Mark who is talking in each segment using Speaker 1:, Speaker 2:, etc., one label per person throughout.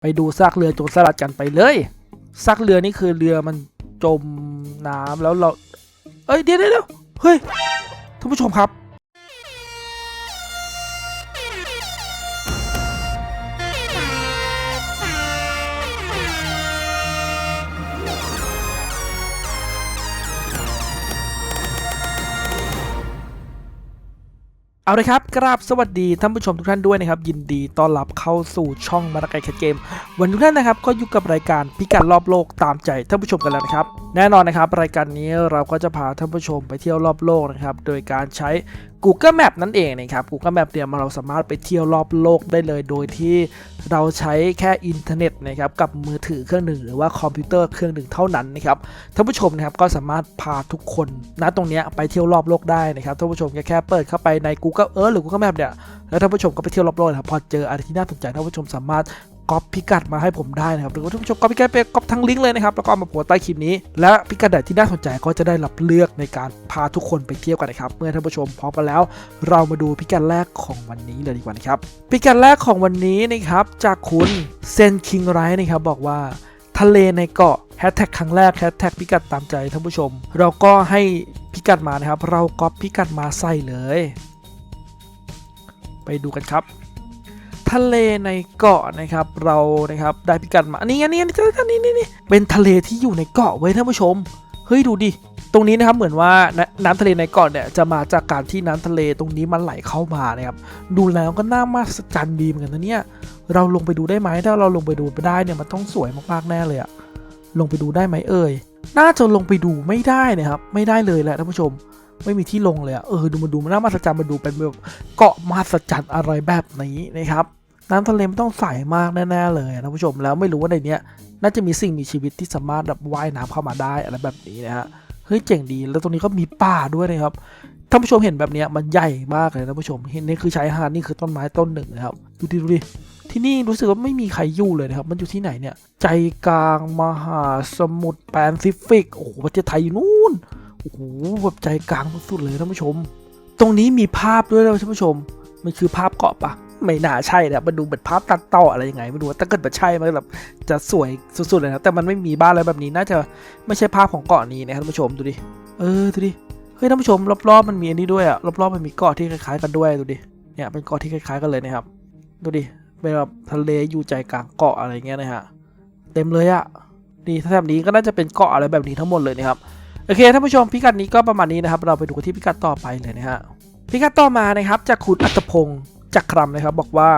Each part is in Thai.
Speaker 1: ไปดูซากเรือโจรสลัดกันไปเลยซากเรือนี่คือเรือมันจมน้ำแล้วเรา เอ้ยเดี๋ยวเดี๋ยวเดี๋ยวเฮ้ยท่านผู้ชมครับ เอาเลยครับกราบสวัสดีท่านผู้ชมทุกท่านด้วยนะครับ ยินดีต้อนรับเข้าสู่ช่องมาราไกแคทเกม วันทุกท่านนะครับก็อยู่กับรายการพิกัดรอบโลกตามใจท่านผู้ชมกันแล้วนะครับ แน่นอนนะครับ รายการนี้เราก็จะพาท่านผู้ชมไปเที่ยวรอบโลกนะครับ โดยการใช้ Google Map นั่นเองนะครับ Google Map เนี่ยเราสามารถไปเที่ยวรอบโลกได้เลย โดยที่เราใช้แค่อินเทอร์เน็ตนะครับกับมือถือเครื่องหนึ่งหรือว่าคอมพิวเตอร์เครื่องหนึ่งเท่านั้นนะครับท่านผู้ชมนะครับก็สามารถพาทุกคนณตรงนี้ไปเที่ยวรอบโลกได้นะครับท่านผู้ชมแค่เปิดเข้าไปใน Google Earth หรือ Google Map เนี่ยแล้วท่านผู้ชมก็ไปเที่ยวรอบโลกนะครับพอเจออะไรที่น่าสนใจท่านผู้ชมสามารถ ก๊อปพิกัดมาให้ผมได้นะครับหรือว่าท่านผู้ชมก๊อปพิกัดไปก๊อปทั้งลิงก์เลยนะครับแล้วก็มาโพสใต้คลิปนี้ และพิกัดไหนที่น่าสนใจก็จะได้รับเลือกในการพาทุกคนไปเที่ยวกันนะครับเมื่อท่านผู้ชมพร้อมกันแล้ว เรามาดูพิกัดแรกของวันนี้เลยดีกว่านะครับพิกัดแรกของวันนี้นะครับจากคุณเซนคิงไรนะครับบอกว่าทะเลในเกาะแฮชแท็กครั้งแรกแฮชแท็กพิกัดตามใจท่านผู้ชม เราก็ให้พิกัดมานะครับ เราก๊อปพิกัดมาใส่เลย ไปดูกันครับ ทะเลในเกาะนะครับ เรานะครับได้พิกัดมาอันนี้อันนี้อันนี้อันนี้นี่นี่เป็นทะเลที่อยู่ในเกาะไว้ยท่านผู้ชมเฮ้ยดูดิตรงนี้นะครับเหมือนว่าน้ำน้ำทะเลในเกาะเนี่ยจะมาจากการที่น้ำทะเลตรงนี้มันไหลเข้ามานะครับดูแล้วก็น่ามหัศจรรย์ดีเหมือนกันนะเนี่ยเราลงไปดูได้ไหมถ้าเราลงไปดูไปได้เนี่ยมันต้องสวยมากๆแน่เลยอะลงไปดูได้ไหมเอ่ยน่าจะลงไปดูไม่ได้นะครับ ไม่ได้เลยแหละท่านผู้ชม ไม่มีที่ลงเลยอะเออดูมาดูมันน่ามหัศจรรย์มาดูเป็นแบบเกาะมหัศจรรย์อะไรแบบนี้นะครับ น้ำทะเลมันต้องใสมากแน่ๆเลยท่านผู้ชมแล้วไม่รู้ว่าในเนี้ยน่าจะมีสิ่งมีชีวิตที่สามารถแบบว่ายน้ำเข้ามาได้อะไรแบบนี้นะฮะเฮ้ยเจ๋งดี แล้วตรงนี้ก็มีป่าด้วยนะครับท่านผู้ชมเห็นแบบนี้มันใหญ่มากเลยท่านผู้ชมเห็นนี่คือชายหาดนี่คือต้นไม้ต้นหนึ่งนะครับดูดิดูดิที่นี่รู้สึกว่าไม่มีใครอยู่เลยนะครับ มันอยู่ที่ไหนเนี่ย ใจกลางมหาสมุทรแปซิฟิก โอ้โหประเทศไทยอยู่นู่น โอ้โหแบบใจกลางสุดเลยท่านผู้ชม ตรงนี้มีภาพด้วยนะท่านผู้ชม มันคือภาพเกาะปะ ไม่น่าใช่นะมันดูเหมือนภาพตัดต่ออะไรยังไงไม่รู้ว่าถ้าเกิดมันใช่มันแบบจะสวยสุดๆเลยนะแต่มันไม่มีบ้านอะไรแบบนี้น่าจะไม่ใช่ภาพของเกาะนี้นะครับท่านผู้ชมดูดิเออดูดิเฮ้ยท่านผู้ชมรอบๆมันมีอันนี้ด้วยอะรอบๆมันมีเกาะที่คล้ายๆกันด้วยดูดิเนี่ยเป็นเกาะที่คล้ายๆกันเลยนะครับดูดิเป็นแบบทะเลอยู่ใจกลางเกาะอะไรเงี้ยนะฮะเต็มเลยอะดีถ้าแบบนี้ก็น่าจะเป็นเกาะอะไรแบบนี้ทั้งหมดเลยนะครับโอเคท่านผู้ชมพิกัดนี้ก็ประมาณนี้นะครับ เราไปดูที่พิกัดต่อไปเลยนะฮะพิกัดต่อมานะครับจากคุณอัตพงศ์ จักรคำนะครับบอกว่า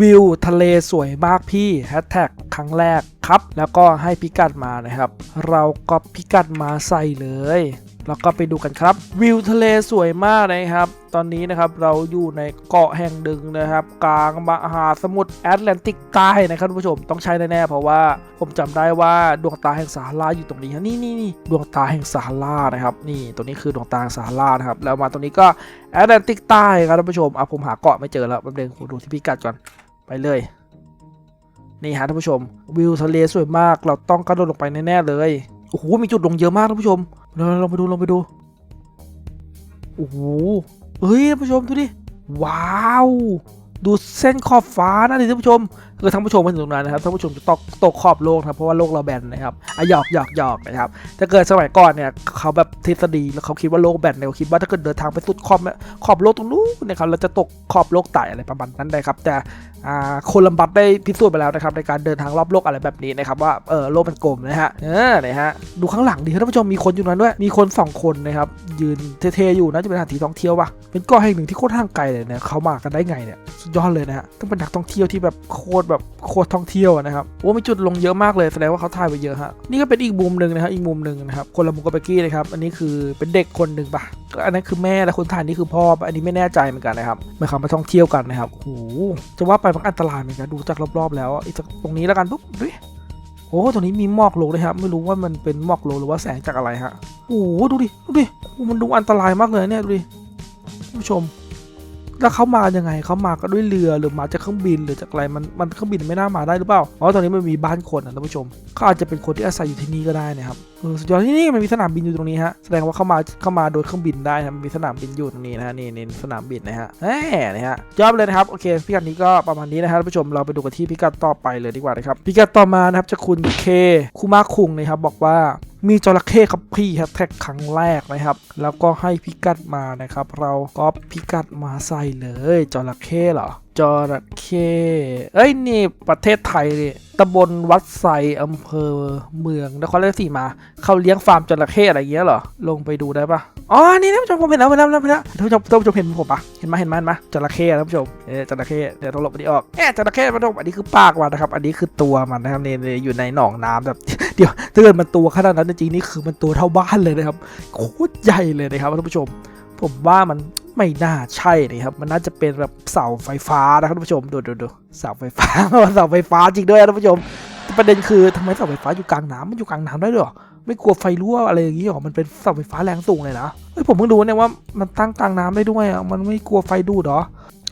Speaker 1: วิวทะเลสวยมากพี่แฮชแท็กครั้งแรก ครับ แล้วก็ให้พิกัดมานะครับ เราก็พิกัดมาใส่เลย แล้วก็ไปดูกันครับ วิวทะเลสวยมากนะครับ ตอนนี้นะครับเราอยู่ในเกาะแห่งหนึ่งนะครับ กลางมหาสมุทรแอตแลนติกใต้นะครับท่านผู้ชมต้องใช้แน่ๆเพราะว่าผมจำได้ว่าดวงตาแห่งสาฮาราอยู่ตรงนี้ครับนี่นี่นี่ดวงตาแห่งสาฮารานะครับนี่ตรงนี้คือดวงตาแห่งสาฮารานะครับแล้วมาตรงนี้ก็แอตแลนติกใต้ครับท่านผู้ชมอะผมหาเกาะไม่เจอแล้วแป๊บนึงผมดูที่พิกัดก่อนไปเลย นี่ฮะท่านผู้ชม วิวทะเลสวยมาก เราต้องกระโดดลงไปแน่ๆเลยโอ้โหมีจุดลงเยอะมากท่านผู้ชมเราลองไปดูลองไปดูโอ้โหเฮ้ยท่านผู้ชมดูดิว้าว ดูเส้นขอบฟ้านะท่านผู้ชม อท่านผู้ชมมาถึงตรงนั้นนะครับท่านผู้ชมจะตกตกขอบโลกนะครับเพราะว่าโลกเราแบนนะครับอะหยอกหยอกหยอกนะครับถ้าเกิดสมัยก่อนเนี่ยเขาแบบทฤษฎีแล้วเขาคิดว่าโลกแบนเนี่ยเขาคิดว่าถ้าเกิดเดินทางไปสุดขอบขอบโลกตรงนู้นนะครับเราจะตกขอบโลกไต่อะไรประมาณนั้นได้ครับ แต่โคลัมบัสได้พิสูจน์ไปแล้วนะครับในการเดินทางรอบโลกอะไรแบบนี้นะครับว่าเออโลกเป็นกลมนะฮะเออนะฮะดูข้างหลังดิท่านผู้ชมมีคนอยู่นั้นด้วยมีคนสองคนนะครับยืนเท่ๆอยู่น่าจะเป็นสถานที่ท่องเที่ยวป่ะเป็นเกาะแห่งหนึ่งที่โคตรห่างไกลเลยเนี่ยเขามากันได้ไงเนี่ยสุดยอดเลยนะฮะต้องเป็นนักท่องเที่ยวที่แบบโคตรแบบโคตรท่องเที่ยวนะครับโอ้มีจุดลงเยอะมากเลยแสดงว่าเขาถ่ายไปเยอะฮะนี่ก็เป็นอีกมุมหนึ่งนะครับอีกมุมหนึ่งนะครับคนละมุมกับเบกกี้นะครับอันนี้คือเป็นเด็กคนหนึ่งปะอันนั้นคือแม่และคนถ่ายนี่คือพ่อปะอันนี้ไม่แน่ใจเหมือนกันนะครับมื่อเขามาท่องเที่ยวกันนะครับโอ้โหจะว่าไปมันอันตรายเหมือนกันดูจากรอบๆแล้วอีกจากตรงนี้แล้วกันปุ๊บดูดิโอ้ตรงนี้มีหมอกลงเลยครับไม่รู้ว่ามันเป็นหมอกลงหรือว่าแสงจากอะไรฮะโอ้โหดูดิดูดิมันดูอันตรายมากเลยเนี่ยดูดิผู้ชม แล้วเขามายังไงเขามาก็ด้วยเรือหรือมาจากเครื่องบินหรือจากอะไรมันมันเครื่องบินไม่น่ามาได้หรือเปล่าเพราะตอนนี้มันมีบ้านคนนะท่านผู้ชมเขาอาจจะเป็นคนที่อาศัยอยู่ที่นี่ก็ได้นะครับเออสุดยอดที่นี่มันมีสนามบินอยู่ตรงนี้ฮะแสดงว่าเข้ามาเข้ามาโดยเครื่องบินได้นะมีสนามบินอยู่ตรงนี้นะฮะนี่นี่สนามบินนะฮะแหมนะฮะยอดเลยนะครับโอเคพิกัดนี้ก็ประมาณนี้นะครับท่านผู้ชมเราไปดูกันที่พิกัดต่อไปเลยดีกว่านะครับพิกัดต่อมานะครับจะคุณเคคุมาคุงนะครับบอกว่า มีจระเข้ครับพี่แฮชแท็กครั้งแรกนะครับ แล้วก็ให้พิกัดมานะครับ เราก็พิกัดมาใส่เลยจระเข้เหรอ จระเข้เอ้ย นี่ประเทศไทยนี่ตำบลวัดไซอำเภอเมืองนครราชสีมา เขาเลี้ยงฟาร์มจระเข้อะไรเงี้ยเหรอ ลงไปดูได้ปะอ๋อ นี่นะท่านผู้ชมผมเห็นแล้วเห็นแล้วเห็นแล้วท่านผู้ชมท่านผู้ชมเห็นผมปะเห็นไหมเห็นไหมเห็นไหมจระเข้ท่านผู้ชมเออจระเข้เดี๋ยวต้องหลบอันนี้ออกแอะจระเข้ท่านผู้ชมอันนี้คือปากมันนะครับ อันนี้คือตัวมันนะครับเนี่ยเนี่ยอยู่ในหนองน้ำแบบ เดี๋ยวถ้าเกิดมันตัวขนาดนั้นจริงๆนี่คือมันตัวเท่าบ้านเลยนะครับ โคตรใหญ่เลยนะครับท่านผู้ชม ผมว่ามัน ไม่น่าใช่นะครับ มันน่าจะเป็นแบบเสาไฟฟ้านะครับท่านผู้ชมดูดูดูเสาไฟฟ้าเสาไฟฟ้าจริงด้วยนะท่านผู้ชมประเด็นคือทำไมเสาไฟฟ้าอยู่กลางน้ำมันอยู่กลางน้ำได้ด้วยหรอไม่กลัวไฟรั่วอะไรอย่างงี้หรอมันเป็นเสาไฟฟ้าแรงสูงเลยนะเฮ้ยผมเพิ่งรู้เนี่ยว่ามันตั้งกลางน้ำได้ด้วยอะมันไม่กลัวไฟดูดหรอ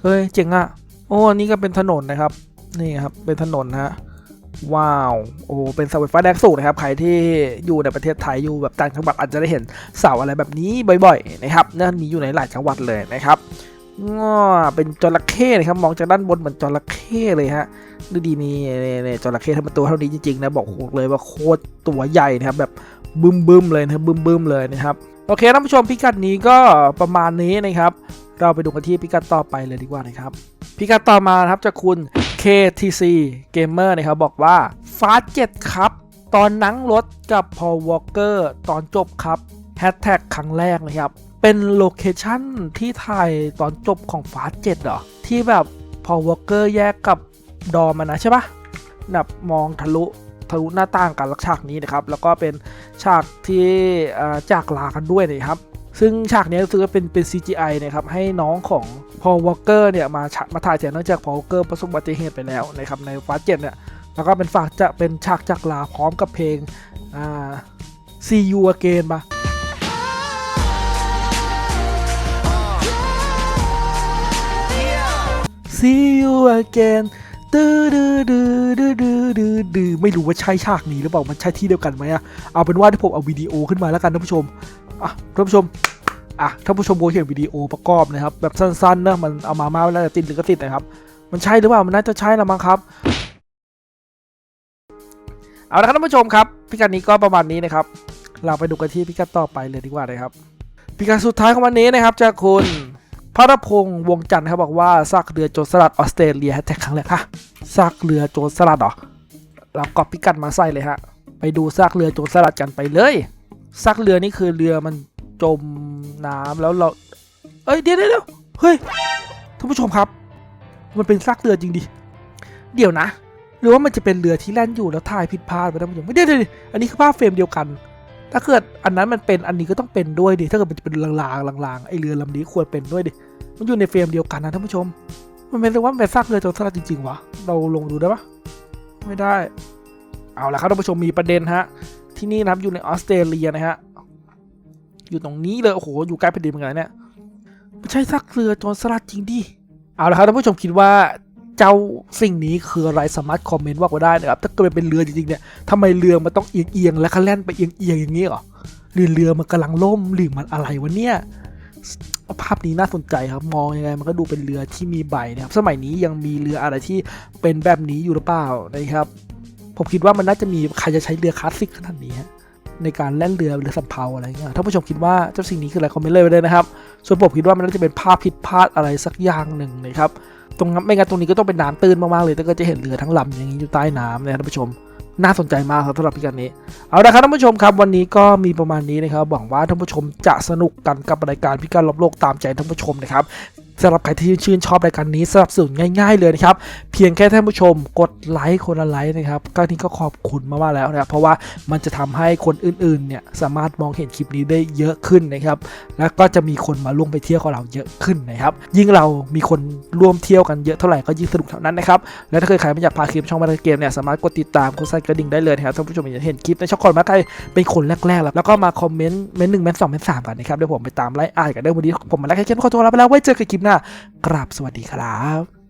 Speaker 1: เฮ้ยเจ๋งอะโอ้อันนี้ก็เป็นถนนนะครับ นี่ครับเป็นถนนนะฮะ ว้าวโอ้เป็นเสาไฟฟ้าแรงสูงนะครับ ใครที่อยู่ในประเทศไทยอยู่แบบต่างจังหวัดอาจจะได้เห็นเสาอะไรแบบนี้บ่อยๆนะครับนั่นมีอยู่ในหลายจังหวัดเลยนะครับง้อเป็นจระเข้นะครับมองจากด้านบนเหมือนจระเข้เลยฮะดูดีนี่นี่นจระเข้ทำเป็นตัวเท่านี้จริงๆนะบอกเลยว่าโคตรตัวใหญ่นะครับแบบบึ้มบึมๆเลยนะบึ้มบึมๆเลยนะครับโอเคท่านผู้ชมพิกัดนี้ก็ประมาณนี้นะครับ เราไปดูกันที่พิกัดต่อไปเลยดีกว่านะครับพิกัดต่อมาครับจากคุณ KTC Gamer นะครับบอกว่าฟาสเจ็ดครับ ตอนนั่งรถกับพอวอลเกอร์ตอนจบครับแฮชแท็กครั้งแรกนะครับ เป็นโลเคชั่นที่ถ่ายตอนจบของฟาสเจ็ดเหรอ ที่แบบพอวอลเกอร์แยกกับดอมันนะใช่ปะแบบมองทะลุทะลุหน้าต่างกันลักฉากนี้นะครับ แล้วก็เป็นฉากที่จากลากันด้วยนะครับ ซึ่งฉากนี้รู้สึกว่าเป็นเป็น CGI นะครับให้น้องของพอลวอลเกอร์เนี่ยมาฉมาถ่ายแทนเนื่องจากพอลวอลเกอร์ประสบอุบัติเหตุไปแล้วนะครับในฟาสเจ็ดเนี่ยแล้วก็เป็นฝากจะเป็นฉากจากลาพร้อมกับเพลงอ่า See You Again มา See You Again ดื้อดื้อดื้อดื้อดื้อดื้อดื้อไม่รู้ว่าใช่ฉากนี้หรือเปล่ามันใช่ที่เดียวกันไหมอะเอาเป็นว่าที่ผมเอาวิดีโอขึ้นมาแล้วกันท่านผู้ชม อะท่านผู้ชมอะท่านผู้ชมโบเห็นวิดีโอประกอบนะครับแบบสั้นๆนะมันเอามามาแล้วติดหรือก็ติดนะครับ มันใช่หรือเปล่ามันน่าจะใช่ละมั้งครับเอาละครับท่านผู้ชมครับพิกัดนี้ก็ประมาณนี้นะครับ เราไปดูกันที่พิกัดต่อไปเลยดีกว่านะครับพิกัดสุดท้ายของวันนี้นะครับจากคุณพระพงษ์วงจันทร์ครับบอกว่าซากเรือโจรสลัดออสเตรเลียแฮชแท็กครั้งแรกฮะซากเรือโจรสลัดเหรอเราก็พิกัดมาใส่เลยฮะไปดูซากเรือโจรสลัดกันไปเลย ซากเรือนี่คือเรือมันจมน้ำแล้วเรา เอ้ยเดี๋ยวเดี๋ยวเดียวเฮ้ยท่านผู้ชมครับ มันเป็นซากเรือจริงดิ เดี๋ยวนะ หรือว่ามันจะเป็นเรือที่แล่นอยู่แล้วถ่ายผิดพลาดไปท่านผู้ชมไม่ได้เลยอันนี้คือภาพเฟรมเดียวกัน ถ้าเกิดอันนั้นมันเป็นอันนี้ก็ต้องเป็นด้วยดิ ถ้าเกิดมันจะเป็นลางๆลางๆไอเรือลำนี้ควรเป็นด้วยดิ มันอยู่ในเฟรมเดียวกันนะท่านผู้ชม มันเป็นว่ามันเป็นซากเรือจรสลัดจริงๆวะ เราลงดูได้ปะไม่ได้ เอาละครับท่านผู้ชมมีประเด็นฮะ ที่นี่นะครับอยู่ในออสเตรเลียนะฮะอยู่ตรงนี้เลยโอ้โหอยู่ใกล้แผ่นดินเหมือนกันเนี่ยไม่ใช่ซากเรือโจรสลัดจริงดิเอาละครับท่านผู้ชมคิดว่าเจ้าสิ่งนี้คืออะไรสามารถคอมเมนต์ว่าก็ได้นะครับถ้าเกิดเป็นเรือจริงๆเนี่ยทำไมเรือมันต้องเอียงๆและคันแล่นไปเอียงๆอย่างนี้หรอหรือเรือมันกำลังล่มหรือมันอะไรวะเนี่ยภาพนี้น่าสนใจครับมองยังไงมันก็ดูเป็นเรือที่มีใบนะครับสมัยนี้ยังมีเรืออะไรที่เป็นแบบนี้อยู่หรือเปล่านะครับ ผมคิดว่ามันน่าจะมีใครจะใช้เรือคลาสสิกขนาดนี้ในการแล่นเรือเรือสำเภาอะไรเงี้ยถ้าผู้ชมคิดว่าเจ้าสิ่งนี้คืออะไรคอมเมนต์เลยไว้เลยนะครับ ส่วนผมคิดว่ามันน่าจะเป็นภาพผิดพลาดอะไรสักอย่างหนึ่งนะครับ ตรงนั้นไม่งั้นตรงนี้ก็ต้องเป็นน้ำตื้นมากๆเลยแต่ก็จะเห็นเรือทั้งลำอย่างนี้อยู่ใต้น้ำนะครับท่านผู้ชม น่าสนใจมากครับสำหรับพิกัดนี้ เอาละครับท่านผู้ชมครับ วันนี้ก็มีประมาณนี้นะครับหวังว่าท่านผู้ชมจะสนุกกันกับรายการพิการรอบโลกตามใจท่านผู้ชมนะครับ สำหรับใครที่ชื่นชอบรายการนี้สนับสนุนง่ายๆเลยนะครับ เพียงแค่ท่านผู้ชมกดไลค์คนละไลค์นะครับก็นี่ก็ขอบคุณมากๆแล้วนะครับเพราะว่ามันจะทำให้คนอื่นๆเนี่ยสามารถมองเห็นคลิปนี้ได้เยอะขึ้นนะครับ แล้วก็จะมีคนมาร่วมไปเที่ยวกับเราเยอะขึ้นนะครับ ยิ่งเรามีคนร่วมเที่ยวกันเยอะเท่าไหร่ก็ยิ่งสนุกเท่านั้นนะครับและถ้าเคยใครไม่อยากพาคลิปช่องมาเกมเนี่ยสามารถกดติดตามกดไลค์กระดิ่งได้เลยนะครับท่านผู้ชมจะเห็นคลิปในช่องคอนมาใครเป็นคนแรกๆแล้วแล้วก็มาคอมเมนต์เมนต์หนึ่งเมนต์สองเมนต์สามกันนะครับเดี๋ยวผมไปตามไล่อ่านกันได้วันนี้ผมมาไล่แค่เกมขอตัวลาไปแล้วไว้เจอกันคลิปหน้าากราบสวัสดีครับ